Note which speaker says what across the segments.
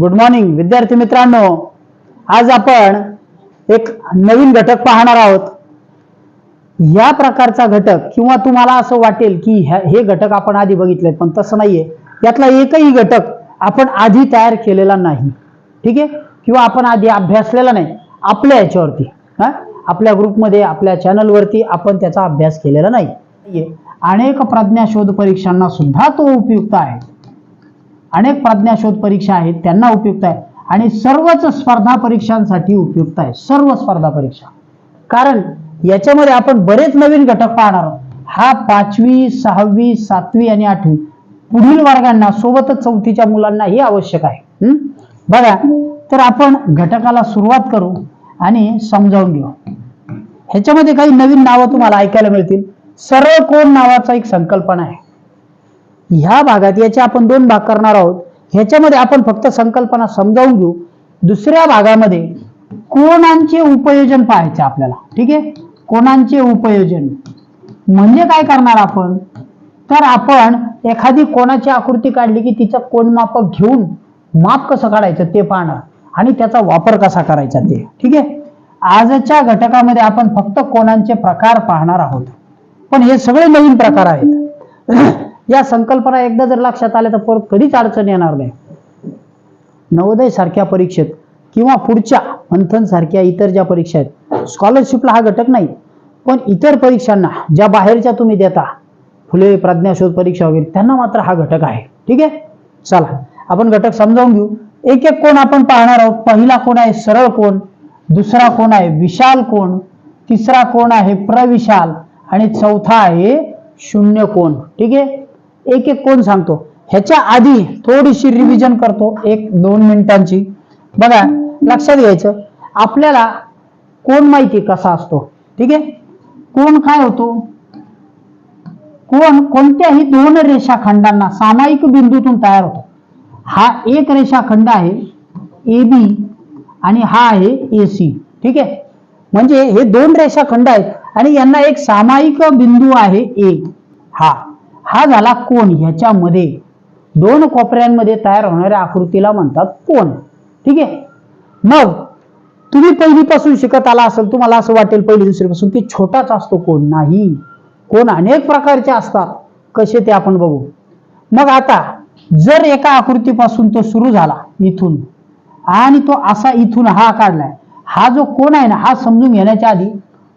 Speaker 1: Good morning विद्यार्थी मित्रांनो. आज आपण एक नवीन घटक पाहणार आहोत. या प्रकारचा घटक किंवा तुम्हाला असं वाटेल की ह्या- हे घटक आपण आधी बघितले पण तसं नाहीये. यातला एकही घटक आपण आधी तयार केलेला नाही. ठीक आहे? किंवा आपण आधी अभ्यासलेला नाही. आपल्या याच्यावरती. हा? आपल्या ग्रुपमध्ये आपल्या चॅनलवरती आपण त्याचा अभ्यास केलेला नाही. अनेक अनेक प्रज्ञाशोध परीक्षांना सुद्धा तो उपयुक्त आहे. अनेक प्रज्ञाशोध परीक्षा आहेत त्यांना उपयुक्त आहे. आणि सर्वच स्पर्धा परीक्षांसाठी उपयुक्त आहे. सर्व स्पर्धा परीक्षा. कारण याच्यामध्ये आपण बरेच नवीन घटक पाहणार आहोत. हा पाचवी सहावी सातवी आणि आठवी पुढील वर्गांना सोबतच चौथीच्या मुलांनाही आवश्यक आहे. बघा तर आपण घटकाला सुरुवात करू आणि समजावून घेऊ. ह्याच्यामध्ये काही नवीन नावं तुम्हाला ऐकायला मिळतील. सरळ कोण नावाचा एक संकल्पना आहे? ह्या भागात याचे आपण दोन भाग करणार आहोत. ह्याच्यामध्ये आपण फक्त संकल्पना समजावून घेऊ. दुसऱ्या भागामध्ये कोणांचे उपयोजन पाहायचे आपल्याला? ठीक आहे? कोणांचे उपयोजन? म्हणजे काय करणार आपण? तर आपण एखादी कोणाची आकृती काढली की तिचं कोण मापक घेऊन माप कसं काढायचं ते पाहणार. आणि त्याचा वापर कसा करायचा ते. ठीक आहे? आजच्या घटकामध्ये आपण फक्त कोणांचे प्रकार पाहणार आहोत. पण हे सगळे नवीन प्रकार आहेत. या संकल्पना एकदा जर लक्षात आल्या तर परत कधीच अडचण येणार नाही. नवोदय सारख्या परीक्षेत किंवा पुढच्या मंथन सारख्या इतर ज्या परीक्षा आहेत स्कॉलरशिपला हा घटक नाही. पण इतर परीक्षांना ज्या बाहेरच्या तुम्ही देता फुले प्रज्ञाशोध परीक्षा वगैरे त्यांना मात्र हा घटक आहे. ठीक आहे? चला आपण घटक समजावून घेऊ. एक एक कोण आपण पाहणार आहोत? पहिला कोण आहे? सरळ कोण? दुसरा कोण आहे? विशाल कोण? तिसरा कोण आहे? प्रविशाल. आणि चौथा आहे शून्य कोण. ठीक आहे? एक एक कोण सांगतो? ह्याच्या आधी थोडीशी रिव्हिजन करतो एक दोन मिनिटांची. बघा लक्षात घ्यायचं. आपल्याला कोण माहिती कसा असतो? ठीक आहे? कोण काय होतो? कोण कोणत्याही दोन रेषाखंडांना सामायिक बिंदूतून तयार होतो. हा एक रेषाखंड आहे ए बी आणि हा आहे ए सी ठीक आहे? म्हणजे हे दोन रेषाखंड आहेत आणि यांना एक सामायिक बिंदू आहे ए हा. हा झाला कोण? ह्याच्यामध्ये दोन कोपऱ्यांमध्ये तयार होणाऱ्या आकृतीला म्हणतात कोण. ठीक आहे? मग तुम्ही पहिलीपासून शिकत आला असेल तुम्हाला असं वाटेल पहिली दुसरीपासून की छोटाच असतो कोण? नाही. कोण अनेक प्रकारचे असतात. कसे ते आपण बघू. मग आता जर एका आकृतीपासून तो सुरू झाला इथून आणि तो असा इथून हा काढलाय हा जो कोण आहे ना हा समजून घेण्याच्या आधी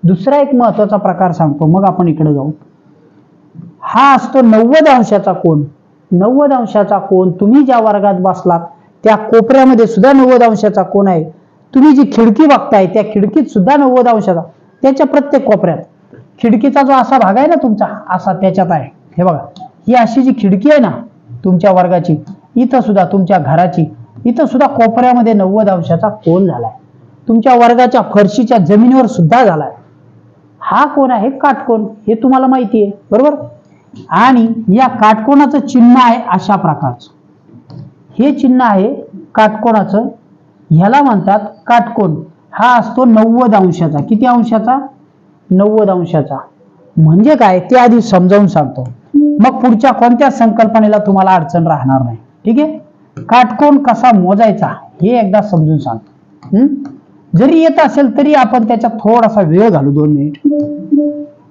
Speaker 1: दुसरा एक महत्त्वाचा प्रकार सांगतो. मग आपण इकडे जाऊ. हा असतो नव्वद अंशाचा कोण नव्वद अंशाचा कोण तुम्ही ज्या वर्गात बसलात त्या कोपऱ्यामध्ये सुद्धा नव्वद अंशाचा कोण आहे. तुम्ही जी खिडकी बघताय त्या खिडकीत सुद्धा नव्वद अंशाचा त्याच्या प्रत्येक कोपऱ्यात. खिडकीचा जो असा भाग आहे ना तुमचा असा त्याच्यात आहे. हे बघा ही अशी जी खिडकी आहे ना तुमच्या वर्गाची इथं सुद्धा तुमच्या घराची इथं सुद्धा कोपऱ्यामध्ये नव्वद अंशाचा कोण झालाय. तुमच्या वर्गाच्या फरशीच्या जमिनीवर सुद्धा झालाय. हा कोण आहे काटकोण हे तुम्हाला माहिती आहे बरोबर? आणि या काटकोणाचं चिन्ह आहे अशा प्रकारचं. हे चिन्ह आहे काटकोणाचं. ह्याला म्हणतात काटकोण. हा असतो नव्वद अंशाचा. किती अंशाचा? नव्वद अंशाचा. म्हणजे काय? ते आधी समजावून सांगतो. मग पुढच्या कोणत्या संकल्पनेला तुम्हाला अडचण राहणार नाही. ठीक आहे? काटकोण कसा मोजायचा हे एकदा समजून सांगतो. जरी येत असेल तरी आपण त्याच्यात थोडासा वेळ घालू दोन मिनिट.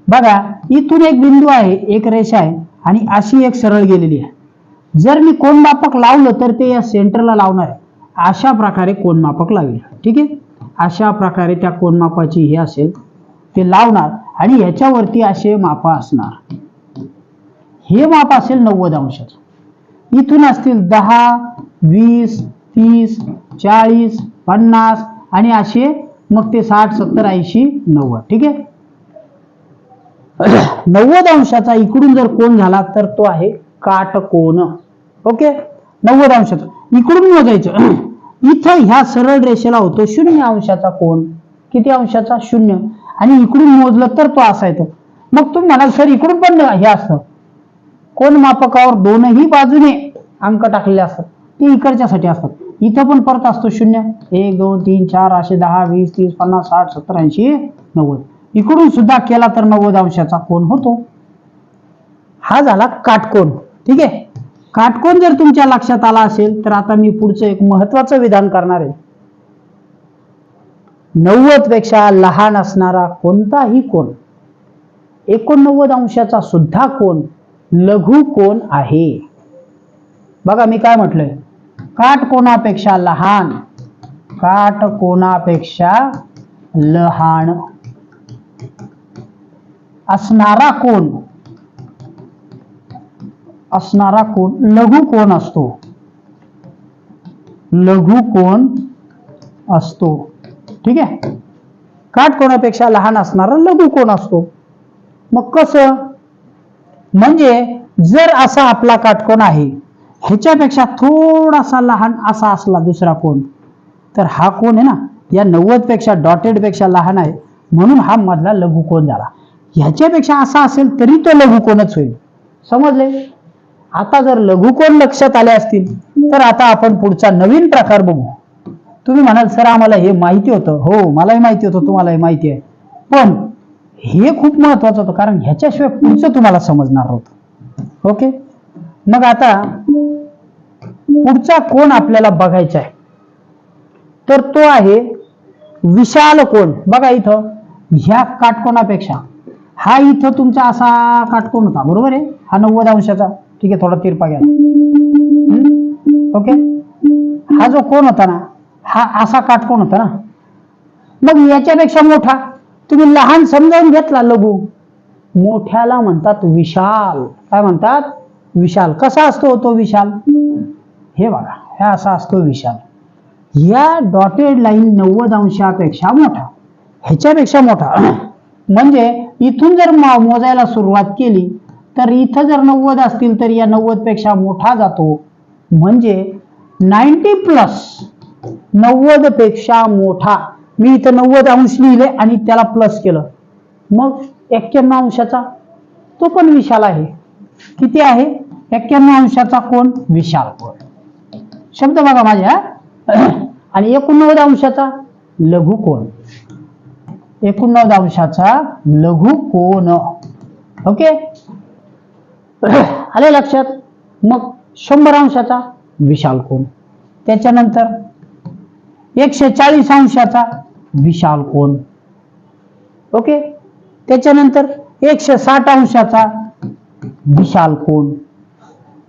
Speaker 1: बघा इथून एक बिंदू आहे एक रेषा आहे आणि अशी एक सरळ गेलेली आहे. जर मी कोण मापक लावलं तर ते या सेंटरला लावणार आहे. अशा प्रकारे कोण मापक लावेल ठीक आहे? अशा प्रकारे त्या कोण मापाची हे असेल ते लावणार आणि ह्याच्यावरती असे माप असणार. हे माप असेल नव्वद अंशाचं. इथून असतील दहा वीस तीस चाळीस पन्नास आणि असे मग ते साठ सत्तर ऐंशी नव्वद. ठीक आहे? नव्वद अंशाचा इकडून जर कोण झाला तर तो आहे काटकोन. ओके? नव्वद अंशाचा. इकडून मोजायचं. इथं ह्या सरळ रेषेला होतो शून्य अंशाचा कोण किती अंशाचा? शून्य. आणि इकडून मोजलं तर तो असा येतो. मग तुम्ही म्हणाल सर इकडून पण हे असतं. कोण मापकावर दोनही बाजूने अंक टाकलेले असतात. ते इकडच्यासाठी असतात. इथं पण परत असतो शून्य. एक दोन तीन चार असे दहा वीस तीस पन्नास साठ सत्तर ऐंशी नव्वद. इकडून सुद्धा केला तर नव्वद अंशाचा कोण होतो? हा झाला काटकोन. ठीक आहे? काटकोन जर तुमच्या लक्षात आला असेल तर आता मी पुढचं एक महत्वाचं विधान करणार आहे. नव्वदपेक्षा लहान असणारा कोणताही कोण एकोणनव्वद अंशाचा सुद्धा कोण लघु कोण आहे? बघा मी काय म्हटलंय. काटकोणापेक्षा लहान काटकोणापेक्षा लहान असणारा कोण? असणारा कोण? लघु कोण असतो? लघु कोण असतो? ठीक आहे? काटकोनापेक्षा लहान असणारा लघु कोण असतो? मग कसं? म्हणजे जर असा आपला काटकोन आहे ह्याच्यापेक्षा थोडासा लहान असा असला दुसरा कोण तर हा कोण आहे ना या नव्वदपेक्षा डॉटेडपेक्षा डॉटेडपेक्षा लहान आहे म्हणून हा मधला लघु कोण झाला. ह्याच्यापेक्षा असा असेल तरी तो लघु कोणच होईल. समजले? आता जर लघु कोण लक्षात आले असतील तर आता आपण पुढचा नवीन प्रकार बघू. तुम्ही म्हणाल सर आम्हाला हे माहिती होतं. हो मलाही माहिती होतं तुम्हालाही माहिती आहे. पण हे खूप महत्वाचं होतं कारण ह्याच्याशिवाय पुढचं तुम्हाला समजणार होतं ओके? मग आता पुढचा कोण आपल्याला बघायचा आहे? तर तो आहे विशाल कोण? बघा इथं ह्या काटकोणापेक्षा. हा इथं तुमचा असा काटकोण होता बरोबर आहे? हा नव्वद अंशाचा. ठीक आहे थोडा तिरपा घ्या. ओके? हा जो कोण होता ना हा असा काटकोण होता ना. मग याच्यापेक्षा मोठा तुम्ही लहान समजावून घेतला लघु. मोठ्याला म्हणतात विशाल. काय म्हणतात? विशाल. कसा असतो तो विशाल? हे बघा हे असा असतो विशाल. या डॉटेड लाईन नव्वद अंशापेक्षा मोठा. ह्याच्यापेक्षा मोठा. म्हणजे इथून जर मोजायला सुरुवात केली तर इथं जर नव्वद असतील तर या नव्वदपेक्षा मोठा जातो. म्हणजे नाईन्टी प्लस नव्वदपेक्षा मोठा. मी इथं नव्वद अंश लिहिले आणि त्याला प्लस केलं. मग एक्क्याण्णव अंशाचा तो पण विशाल आहे. किती आहे? एक्क्याण्णव अंशाचा कोण? विशाल कोण? शब्द बघा माझ्या. आणि एकोणनव्वद अंशाचा लघु कोण? एकोणनव्वद अंशाचा लघु कोण ओके? आले लक्षात? मग शंभर अंशाचा विशाल कोण त्याच्यानंतर एकशे चाळीस अंशाचा विशाल कोण ओके? त्याच्यानंतर एकशे साठ अंशाचा विशाल कोण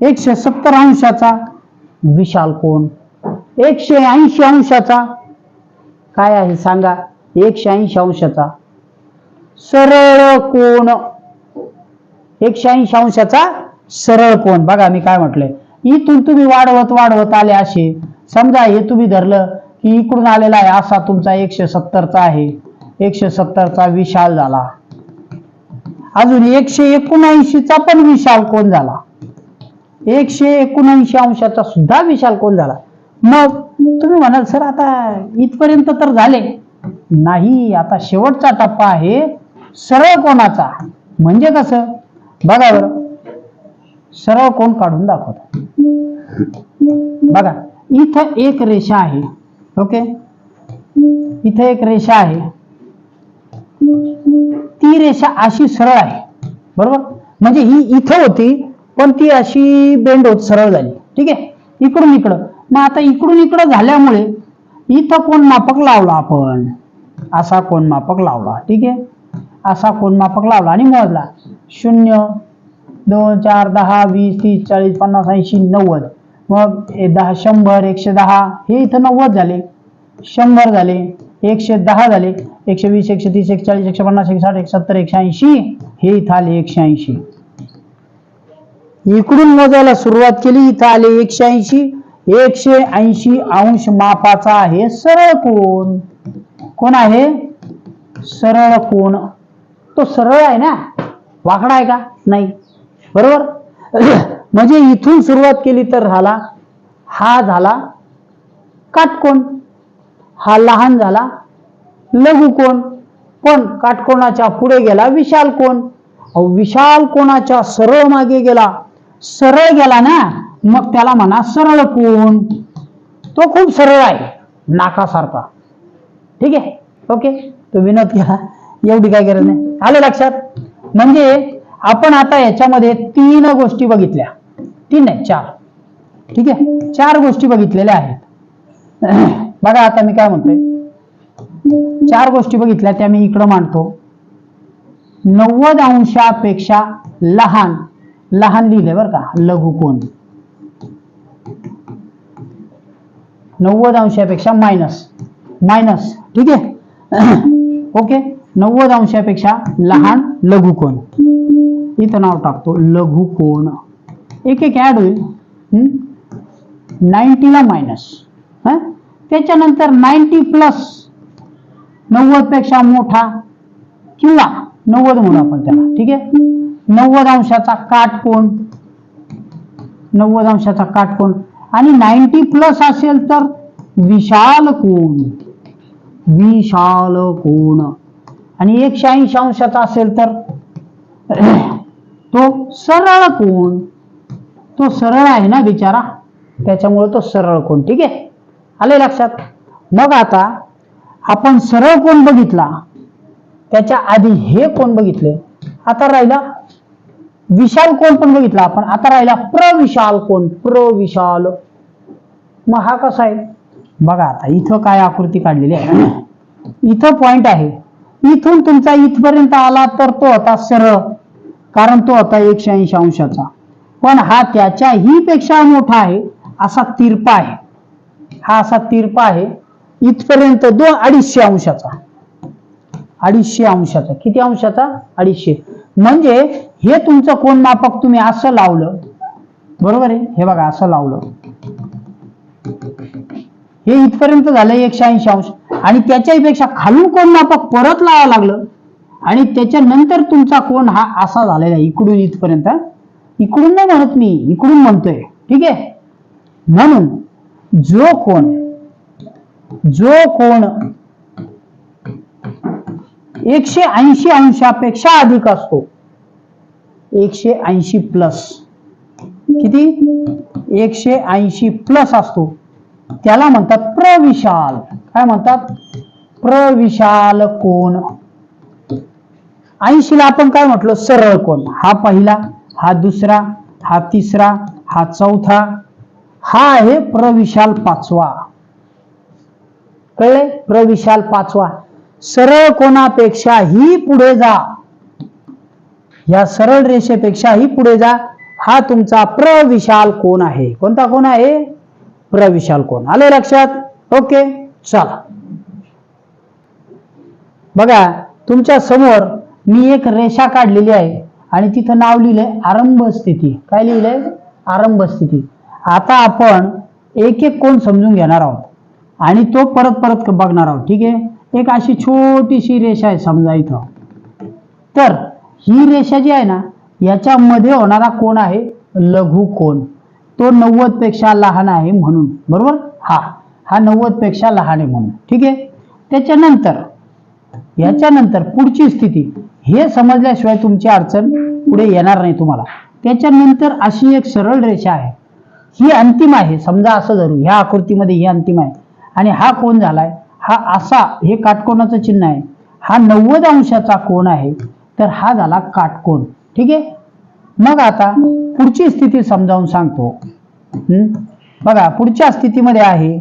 Speaker 1: एकशे सत्तर अंशाचा विशाल कोण एकशे ऐंशी अंशाचा काय आहे? सांगा. एकशे ऐंशी अंशाचा. सरळ कोण? एकशे ऐंशी अंशाचा सरळ कोण? बघा मी काय म्हटलंय. इथून तुम्ही वाढवत वाढवत आले असे. समजा हे तुम्ही धरलं की इकडून आलेला आहे असा तुमचा एकशे सत्तरचा आहे. एकशे सत्तरचा विशाल झाला. अजून एकशे एकोणऐंशीचा पण विशाल कोण झाला? एकशे एकोणऐंशी अंशाचा सुद्धा विशाल कोण झाला? मग तुम्ही म्हणाल सर आता इथपर्यंत तर झाले. नाही आता शेवटचा टप्पा आहे. सरळ कोणाचा? म्हणजे कसं? बघा बरं. सरळ कोण काढून दाखवतो? बघा इथं एक रेषा आहे. ओके? इथं एक रेषा आहे. ती रेषा अशी सरळ आहे. बरोबर? म्हणजे ही इथं होती पण ती अशी बेंड होत सरळ झाली. ठीक आहे? इकडून इकडं. मग आता इकडून इकडं झाल्यामुळे इथं कोण मापक लावला आपण? असा कोण मापक लावला? ठीक आहे? असा कोण मापक लावला आणि मोजला. शून्य दोन चार दहा वीस तीस चाळीस पन्नास ऐंशी नव्वद. मग दहा शंभर एकशे दहा हे इथं नव्वद झाले. शंभर झाले एकशे दहा झाले. एकशे वीस एकशे तीस एकशे चाळीस एकशे पन्नास एकशे साठ एकशे सत्तर एकशे ऐंशी. हे इथं आले एकशे ऐंशी. इकडून मोजायला सुरुवात केली इथं आले एकशे ऐंशी. एकशे ऐंशी अंश मापाचा आहे सरळ कोण कोण आहे? सरळ कोण. तो सरळ आहे ना? वाकडा आहे का? नाही. बरोबर? म्हणजे इथून सुरुवात केली तर झाला हा झाला काटकोण हा लहान झाला लघु कोण. पण काटकोणाच्या पुढे गेला विशाल कोण. विशाल कोणाच्या सरळ मागे गेला? सरळ गेला ना? मग त्याला म्हणा सरळ कोण. तो खूप सरळ आहे नाकासारखा. ठीक आहे? ओके तो विनोद केला एवढी काय गरज नाही. आलं लक्षात? म्हणजे आपण आता याच्यामध्ये तीन गोष्टी बघितल्या. तीन नाही चार. ठीक आहे? चार गोष्टी बघितलेल्या आहेत. बघा आता मी काय म्हणतोय. चार गोष्टी बघितल्या त्या मी इकडं मांडतो. नव्वद अंशापेक्षा लहान लहान लिहिले बरं का लघुकोन नव्वद अंशापेक्षा मायनस मायनस ठीक आहे? ओके. नव्वद अंशापेक्षा लहान लघुकोन. इथं नाव टाकतो. लघुकोण एक एक ॲड होईल नाईन्टीला मायनस त्याच्यानंतर नाईन्टी प्लस नव्वदपेक्षा मोठा किंवा नव्वद म्हणू आपण त्याला. ठीक आहे? नव्वद अंशाचा काटकोण नव्वद अंशाचा काटकोण आणि नाईन्टी प्लस असेल तर विशाल कोण विशाल कोण आणि एकशे ऐंशी अंशाचा असेल तर? तो सरळ कोण? तो सरळ आहे ना बिचारा? त्याच्यामुळे तो सरळ कोण? ठीक आहे? आले लक्षात? मग आता आपण सरळ कोण बघितला? त्याच्या आधी हे कोण बघितले? आता राहिला विशाल कोण पण बघितला आपण. आता राहिला प्रविशाल कोण? प्रविशाल. मग हा कसा आहे? बघा आता इथं काय आकृती काढलेली आहे? इथं पॉइंट आहे. इथून तुमचा इथपर्यंत आला तर तो होता सरळ कारण तो होता एकशे ऐंशी अंशाचा. पण हा त्याच्याही पेक्षा मोठा आहे असा तिरपा आहे. हा असा तिरपा आहे इथपर्यंत दोन अडीचशे अंशाचा. अडीचशे अंशाचा. किती अंशाचा? अडीचशे. म्हणजे हे तुमचं कोण मापक? तुम्ही असं लावलं. बरोबर आहे? हे बघा असं लावलं. हे इथपर्यंत झालं एकशे ऐंशी अंश. आणि त्याच्यापेक्षा खालून कोण मापक परत लावा लागलं? आणि त्याच्यानंतर तुमचा कोण हा असा झालेला आहे इकडून इथपर्यंत? इकडून नाही म्हणत मी इकडून म्हणतोय. ठीक आहे? म्हणून जो कोण जो कोण एकशे ऐंशी अंशापेक्षा अधिक असतो एकशे ऐंशी प्लस. किती? एकशे ऐंशी प्लस असतो. त्याला म्हणतात प्रविशाल. काय म्हणतात? प्रविशाल कोण? ऐंशीला आपण काय म्हटलं? सरळ कोण? हा पहिला हा दुसरा हा तिसरा हा चौथा. हा आहे प्रविशाल पाचवा. कळले प्रविशाल पाचवा. सरळ कोणापेक्षाही पुढे जा. या सरळ रेषेपेक्षाही पुढे जा. हा तुमचा प्रविशाल कोण आहे? कोणता कोण आहे? प्रविशाल कोण? आले लक्षात? ओके चला. बघा तुमच्यासमोर मी एक रेषा काढलेली आहे आणि तिथं नाव लिहिलंय आरंभ स्थिती. काय लिहिलंय? आरंभ स्थिती. आता आपण एक एक कोण समजून घेणार आहोत. आणि तो परत परत बघणार आहोत ठीक आहे? एक अशी छोटीशी रेषा आहे समजा इथं. तर ही रेषा जी आहे ना याच्यामध्ये होणारा कोण आहे? लघु कोण. तो नव्वदपेक्षा लहान आहे म्हणून. बरोबर? हा. हा नव्वदपेक्षा लहान आहे म्हणून. ठीक आहे? त्याच्यानंतर याच्यानंतर पुढची स्थिती. हे समजल्याशिवाय तुमची अडचण पुढे येणार नाही तुम्हाला. त्याच्यानंतर अशी एक सरळ रेषा आहे. ही अंतिम आहे. समजा असं धरू. ह्या आकृतीमध्ये ही अंतिम आहे. आणि हा कोण झालाय? हा असा. हे काटकोणाचं चिन्ह आहे. हा नव्वद अंशाचा कोण आहे. तर हा झाला काटकोण ठीक आहे? मग आता पुढची स्थिती समजावून सांगतो. बघा पुढच्या स्थितीमध्ये आहे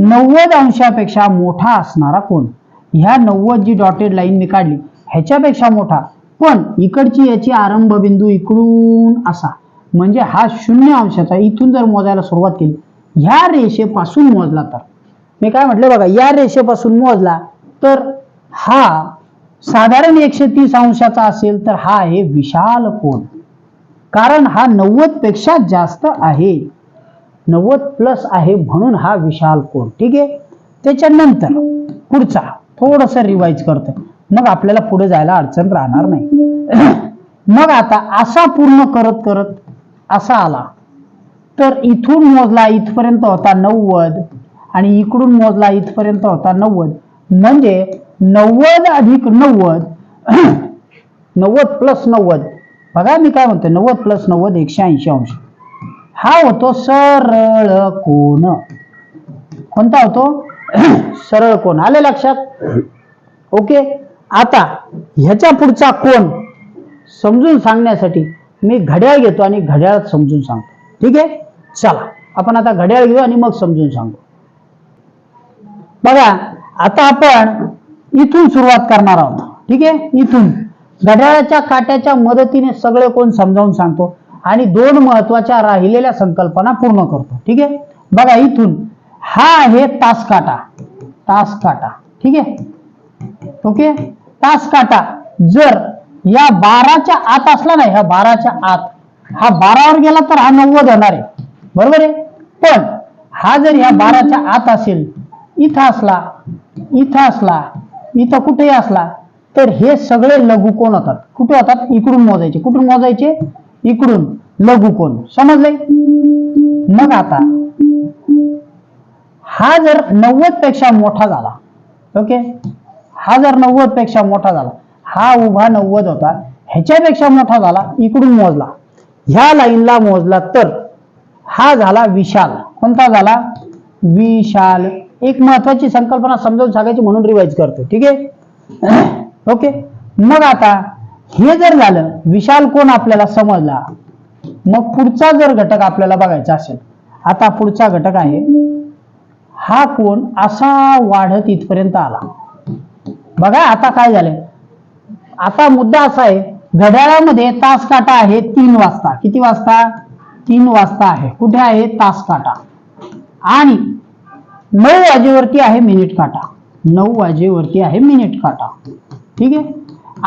Speaker 1: नव्वद अंशापेक्षा मोठा असणारा कोण? ह्या नव्वद जी डॉटेड लाईन मी काढली ह्याच्यापेक्षा मोठा. पण इकडची याची आरंभ बिंदू इकडून असा. म्हणजे हा शून्य अंशाचा इथून जर मोजायला सुरुवात केली ह्या रेषेपासून मोजला तर. मी काय म्हटलं बघा या रेषेपासून मोजला तर हा साधारण एकशे तीस अंशाचा असेल तर हा आहे विशाल कोण कारण हा नव्वदपेक्षा जास्त आहे. नव्वद प्लस आहे म्हणून हा विशाल कोण ठीक आहे? त्याच्यानंतर पुढचा थोडस रिवाइज करतोय. मग आपल्याला पुढे जायला अडचण राहणार नाही. मग आता असा पूर्ण करत करत असा आला. तर इथून मोजला इथपर्यंत होता नव्वद आणि इकडून मोजला इथपर्यंत होता नव्वद. म्हणजे नव्वद अधिक नव्वद नव्वद प्लस नव्वद. बघा मी काय म्हणतो नव्वद प्लस नव्वद एकशे ऐंशी अंश. हा होतो सरळ कोण कोणता होतो? सरळ कोण आले लक्षात? ओके. आता ह्याच्या पुढचा कोण समजून सांगण्यासाठी मी घड्याळ घेतो आणि घड्याळात समजून सांगतो. ठीक आहे? चला. आपण आता घड्याळ घेऊ आणि मग समजून सांगू. बघा आता आपण इथून सुरुवात करणार आहोत. ठीक आहे? इथून. घड्याळाच्या काट्याच्या मदतीने सगळे कोण समजावून सांगतो? आणि दोन महत्त्वाच्या राहिलेल्या संकल्पना पूर्ण करतो. ठीक आहे? बघा इथून. हा आहे तास काटा. तास काटा. ठीक आहे? ओके? तास काटा. जर या बाराच्या आत असला ना ह्या बाराच्या आत. हा बारावर गेला तर हा नव्वद होणार आहे. बरोबर आहे? पण हा जर ह्या बाराच्या आत असेल इथं असला इथं असला इथं कुठेही असला तर हे सगळे लघुकोण होतात? कुठे होतात? इकडून मोजायचे. कुठून मोजायचे? इकडून लघुकोण समजले मग आता हा जर नव्वदपेक्षा मोठा झाला ओके? हा जर नव्वदपेक्षा मोठा झाला हा उभा नव्वद होता ह्याच्यापेक्षा मोठा झाला इकडून मोजला. ह्या लाईनला मोजला तर हा झाला विशाल. कोणता झाला? विशाल. एक महत्वाची संकल्पना समजावून सांगायची म्हणून रिवाइज करतो ठीक आहे? ओके मग आता हे जर झालं विशाल कोण आपल्याला समजला? मग पुढचा जर घटक आपल्याला बघायचा असेल आता पुढचा घटक आहे हा कोण असा वाढत इथपर्यंत आला. बघा आता काय झालंय? आता मुद्दा असा आहे घड्याळामध्ये तास काटा आहे तीन वाजता. किती वाजता? तीन वाजता आहे. कुठे आहे? तास काटा. आणि नऊ वाजेवरती आहे मिनिट काटा. नऊ वाजेवरती आहे मिनिट काटा. ठीक आहे?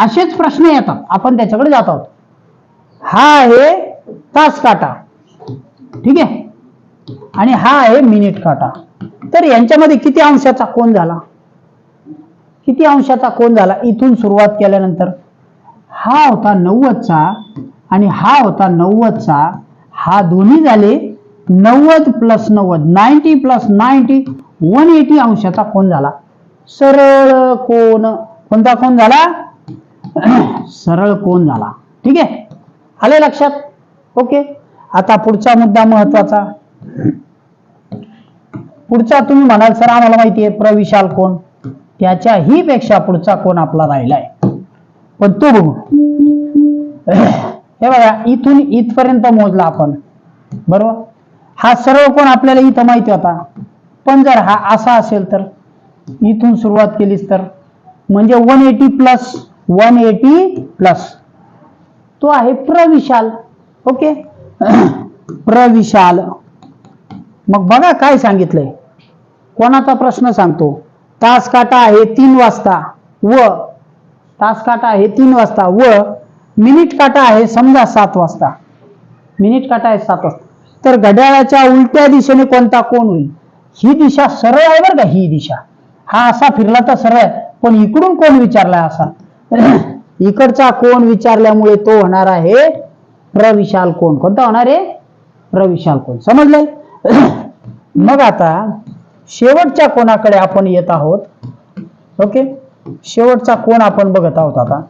Speaker 1: असेच प्रश्न येतात. आपण त्याच्याकडे जात आहोत. हा आहे तास काटा. ठीक आहे? आणि हा आहे मिनिट काटा. तर यांच्यामध्ये किती अंशाचा कोण झाला? किती अंशाचा कोण झाला? इथून सुरुवात केल्यानंतर. हा होता नव्वदचा आणि हा होता नव्वदचा. हा दोन्ही झाले नव्वद प्लस नव्वद ninety plus ninety one eighty अंशाचा कोण झाला? सरळ कोण कोणता कोण झाला? सरळ कोण झाला. ठीक आहे? आले लक्षात? ओके. आता पुढचा मुद्दा महत्त्वाचा. पुढचा तुम्ही म्हणाल सर आम्हाला माहिती आहे प्रविशाल कोण? त्याच्याही पेक्षा पुढचा कोण आपला राहिलाय? पण तो बघू. हे बघा इथून इथपर्यंत मोजला आपण. बरोबर? हा सर्व कोण आपल्याला इथं माहिती होता पण जर हा असा असेल तर इथून सुरुवात केलीस तर म्हणजे one eighty plus one eighty plus तो आहे प्रविशाल. ओके? प्रविशाल. मग बघा काय सांगितलंय. कोणाचा प्रश्न सांगतो? तास काटा आहे तीन वाजता. व तास काटा आहे तीन वाजता. व मिनिट काटा आहे समजा सात वाजता. मिनिट काटा आहे सात वाजता. तर घड्याळाच्या उलट्या दिशेने कोणता कोण होईल? ही दिशा सरळ आहे बरं का ही दिशा. हा असा फिरला तर सरळ आहे पण इकडून कोण विचारलाय असा? इकडचा कोण विचारल्यामुळे तो होणार आहे प्रविशाल कोण. कोणता होणार आहे? प्रविशाल कोण. समजलंय? मग आता शेवटच्या कोणाकडे आपण येत आहोत? ओके? शेवटचा कोण आपण बघत आहोत आता.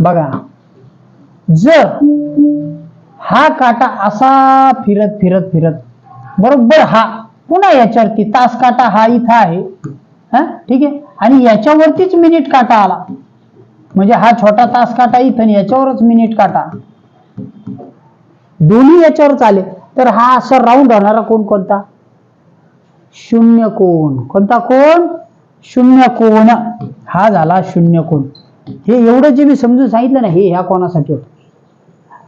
Speaker 1: बघा. जर हा काटा असा फिरत फिरत फिरत बरोबर हा. पुन्हा याच्यावरती तास काटा हा इथं आहे. हा? ठीक आहे? आणि याच्यावरतीच मिनिट काटा आला. म्हणजे हा छोटा तास काटा इथं आणि याच्यावरच मिनिट काटा. दोन्ही याच्यावरच आले तर हा असा राऊंड होणारा कोण कोणता? शून्य कोण. कोणता कोण? शून्य कोण. हा झाला शून्य कोण. हे एवढं जे मी समजून सांगितलं ना हे ह्या कोणासाठी होतं?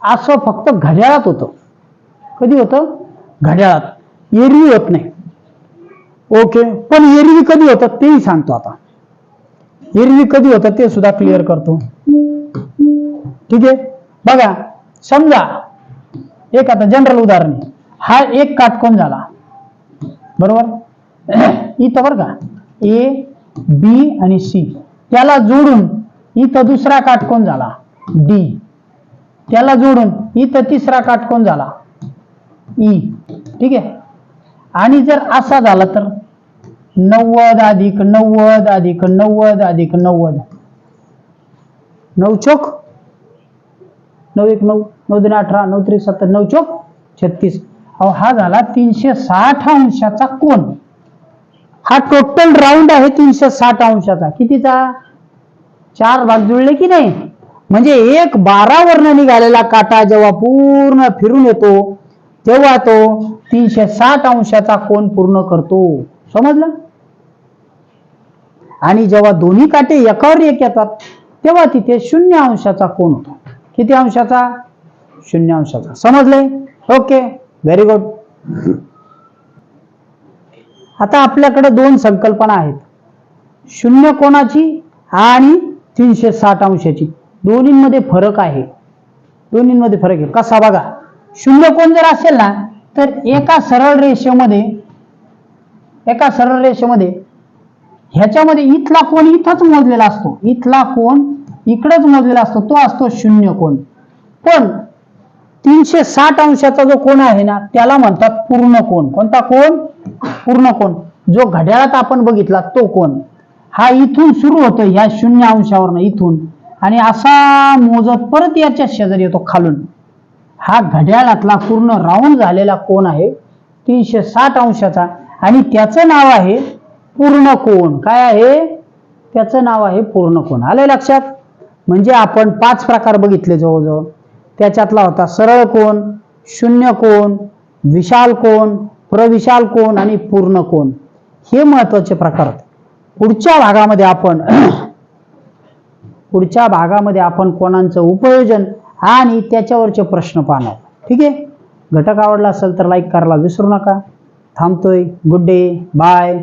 Speaker 1: असं फक्त घड्याळात होतं. कधी होतं? घड्याळात. एरवी होत नाही. ओके पण एरवी कधी होतं? तेही सांगतो आता. एरवी कधी होतं ते सुद्धा क्लिअर करतो. ठीक आहे? बघा समजा एक आता जनरल उदाहरण. हा एक काटकोन झाला. बरोबर? इथं बरं का. ए बी आणि सी त्याला जोडून इथं दुसरा काटकोन झाला. डी त्याला जोडून इथं तिसरा काटकोन झाला. ई. ठीक आहे? आणि जर असा झाला तर नव्वद अधिक नव्वद अधिक नव्वद अधिक नव्वद. नऊ चोक. नऊ एक नऊ. नऊ दोन अठरा नऊ त्रिक सत्तर नऊ चोक. छत्तीस. अहो हा झाला तीनशे साठ अंशाचा कोण हा टोटल राऊंड आहे तीनशे साठ अंशाचा. कितीचा? चार भाग जुळले की नाही? म्हणजे एक बारा वर्ण निघालेला काटा जेव्हा पूर्ण फिरून येतो तेव्हा तो तीनशे साठ अंशाचा कोण पूर्ण करतो. समजलं? आणि जेव्हा दोन्ही काटे एकावर एक येतात तेव्हा तिथे शून्य अंशाचा कोण होतो. किती अंशाचा? शून्य अंशाचा. समजले ओके व्हेरी गुड आता आपल्याकडे दोन संकल्पना आहेत. शून्य कोणाची आणि तीनशे साठ अंशाची. दोन्हींमध्ये फरक आहे. दोन्हींमध्ये फरक आहे. कसा बघा. शून्य कोण जर असेल ना तर एका सरळ रेषेमध्ये एका सरळ रेषेमध्ये ह्याच्यामध्ये इथला कोण इथंच मोजलेला असतो. इथला कोण इकडेच मोजलेला असतो. तो असतो शून्य कोण पण तीनशे साठ अंशाचा जो कोण आहे ना त्याला म्हणतात पूर्ण कोण कोणता कोण पूर्ण कोण जो घड्याळात आपण बघितला तो कोण हा इथून सुरू होतो ह्या शून्य अंशावरनं इथून. आणि असा मोजत परत याच्या शेजारी येतो खालून. हा घड्याळातला पूर्ण राऊंड झालेला कोण आहे तीनशे साठ अंशाचा. आणि त्याचं नाव आहे पूर्ण कोण काय आहे? त्याचं नाव आहे पूर्ण कोण आलंय लक्षात? म्हणजे आपण पाच प्रकार बघितले जवळजवळ. त्याच्यातला होता सरळ कोण शून्य कोण विशाल कोण प्रविशाल कोण आणि पूर्ण कोण हे महत्त्वाचे प्रकार आहेत पुढच्या भागामध्ये आपण पुढच्या भागामध्ये आपण कोणांचं उपयोजन आणि त्याच्यावरचे प्रश्न पाहणार. ठीक आहे? घटक आवडला असेल तर लाईक करायला विसरू नका. थांबतोय. Good day bye